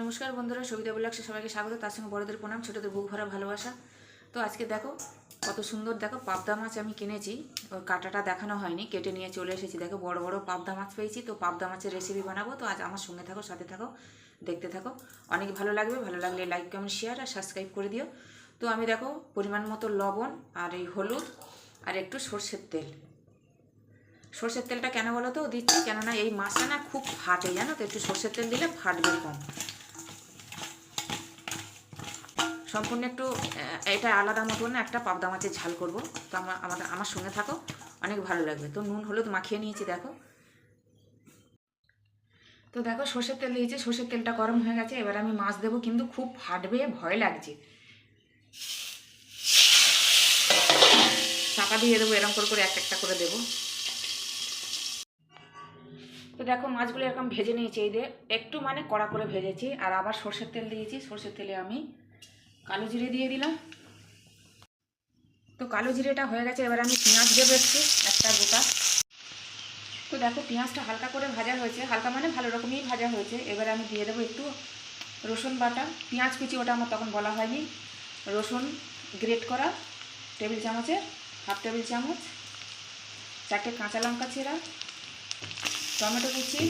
নমস্কার বন্ধুরা, সবিতা ব্লগসে সবাইকে স্বাগত। তার সঙ্গে বড়দের প্রণাম, ছোটদের বুক ভরা ভালোবাসা। তো আজকে দেখো, কত সুন্দর, দেখো, পাবদা মাছ আমি কিনেছি। ওর কাটাটা দেখানো হয়নি, কেটে নিয়ে চলে এসেছি। দেখো, বড় বড় পাবদা মাছ পেয়েছি। তো পাবদা মাছের রেসিপি বানাবো। তো আজ আমার সঙ্গে থাকো, সাথে থাকো, দেখতে থাকো। অনেক ভালো লাগবে। ভালো লাগলে লাইক কমেন্ট শেয়ার আর সাবস্ক্রাইব করে দিও। তো আমি দেখো, পরিমাণ মতো লবণ আর এই হলুদ আর একটু সর্ষের তেল। সর্ষের তেলটা কেন বলো তো? দিচ্ছি, কেননা এই মাছটা না খুব ফাটে, জানো তো? একটু সর্ষের তেল দিলে ফাটবে কম। সম্পূর্ণ একটু এটা আলাদা মতন না, একটা পাবদা মাছের ঝাল করব। তো আমার আমাদের আমার সঙ্গে থাকো, অনেক ভালো লাগবে। তো নুন, হলুদ মাখিয়ে নিয়েছি, দেখো। তো দেখো, সর্ষের তেল দিয়েছি, সর্ষের তেলটা গরম হয়ে গেছে, এবার আমি মাছ দেবো, কিন্তু খুব ফাটবে, ভয় লাগছে। চাপা দিয়ে দেবো এরকম করে করে এক একটা করে দেবো। তো দেখো, মাছগুলো এরকম ভেজে নিয়েছি, এই দিয়ে একটু মানে কড়া করে ভেজেছি, আর আবার সর্ষের তেল দিয়েছি, সর্ষের তেলে আমি কালো জিরে দিয়ে দিলাম। তো কালো জিরেটা হয়ে গেছে, এবার আমি পেঁয়াজ দেবো একটু, একটা গোটা। তো দেখো, পেঁয়াজটা হালকা করে ভাজা হয়েছে। হালকা মানে ভালো রকমই ভাজা হয়েছে। এবার আমি দিয়ে দেবো একটু রসুন বাটা। পেঁয়াজ কুচি, ওটা আমার তখন বলা হয়নি। রসুন গ্রেট করা, টেবিল চামচের হাফ টেবিল চামচ, চারটে কাঁচা লঙ্কা ছেঁড়া, টমেটো কুচি,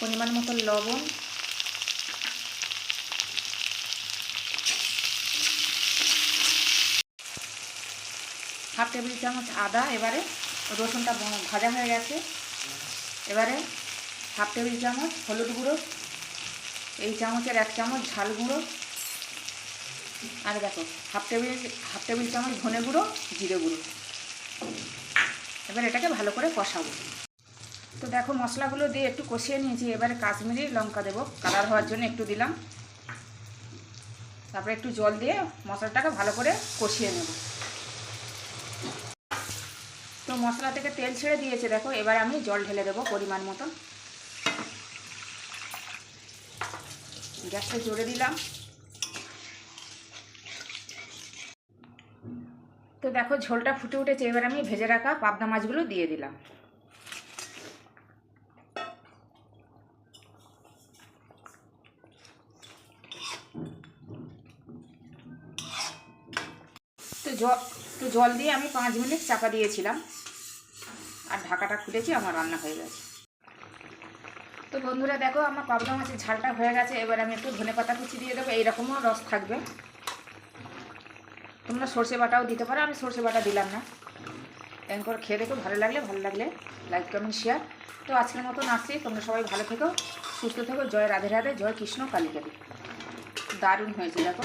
পরিমাণ মতো লবণ হাফ টেবিল চামচ আদা, এবারে রসুনটা ভাজা হয়ে গেছে। এবারে হাফ টেবিল চামচ হলুদ গুঁড়ো, এই চামচের এক চামচ ঝাল গুঁড়ো, আর দেখো, হাফ টেবিল হাফ টেবিল চামচ ধনে গুঁড়ো, জিরে গুঁড়ো। এবার এটাকে ভালো করে কষাবো। তো দেখো, মশলাগুলো দিয়ে একটু কষিয়ে নিয়েছি। এবারে কাশ্মীরি লঙ্কা দেবো। কালার হওয়ার জন্য একটু দিলাম। তারপরে একটু জল দিয়ে মশলাটাকে ভালো করে কষিয়ে নেব। মশলা থেকে তেল ছেড়ে দিয়েছে, দেখো, এবার আমি জল ঢেলে দেবো পরিমাণ মতন গ্যাসটা জোরে দিলাম। তো দেখো, ঝোলটা ফুটে উঠেছে, এবার আমি ভেজে রাখা পাবদা মাছগুলো দিয়ে দিলাম। তো জল তো জল দিয়ে আমি পাঁচ মিনিট চাপা দিয়েছিলাম। আর ঢাকাটা খুলেছি, আমার রান্না হয়ে গেছে। তো বন্ধুরা দেখো, আমার পাবদা মাছের ঝালটা হয়ে গেছে। এবার আমি একটু ধনে পাতা কুচি দিয়ে দেবো, এইরকমও রস থাকবে। তোমরা সর্ষে বাটাও দিতে পারো, আমি সর্ষে বাটা দিলাম না। এরকম করে খেয়ে দেখো, ভালো লাগলে ভালো লাগলে লাইক কমেন্ট শেয়ার তো আজকের মতন আসছি, তোমরা সবাই ভালো থেকো, সুস্থ থেকো। জয় রাধে রাধে, জয় কৃষ্ণ, কালী কালী। দারুণ হয়েছে, দেখো।